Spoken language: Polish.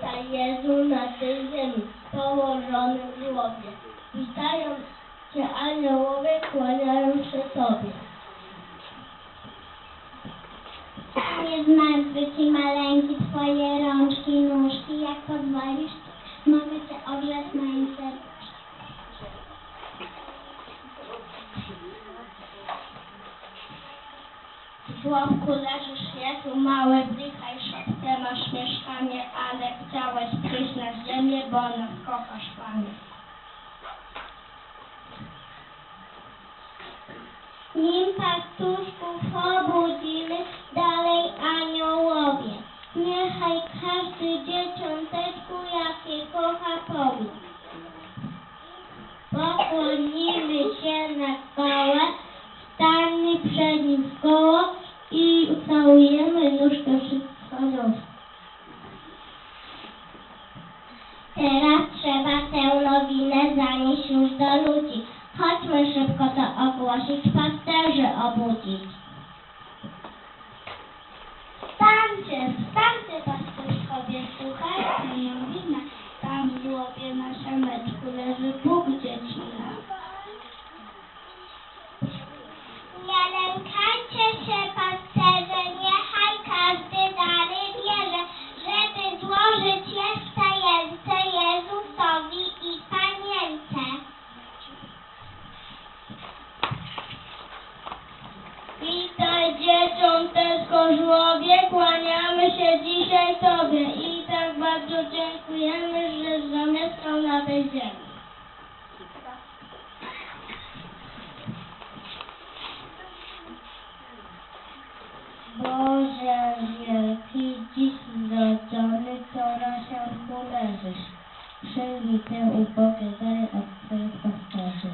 Chrystusa Jezu na tej ziemi położony w żłobie. Witają Cię aniołowie, kłaniają się Tobie. Panie zmartwyki maleńki, Twoje rączki, nóżki, jak pozwolisz, mogę Cię ogrzać na sercu. W żłobku leżysz Jezu mały, wdychaj szeptem, masz mieszkanie, ale chciałeś przyjść na ziemię, bo nas kochasz, Panie. Nim pastuszków obudzimy, dalej aniołowie. Niechaj każdy dzieciąteczku, jakie kocha powie. Pokłonimy się na kołę, stańmy przed nim w koło i ucałujemy nóżkę wszystko Teraz trzeba tę nowinę zanieść już do ludzi. Chodźmy szybko to ogłosić, pasterzy obudzić. samej Tobie i tak bardzo dziękujemy, że zamieszkał na tej ziemi. Boże wielki, dziś zrodzony, co się uleżysz. Przyjmij te ubogie dary od Twoich pasterzy.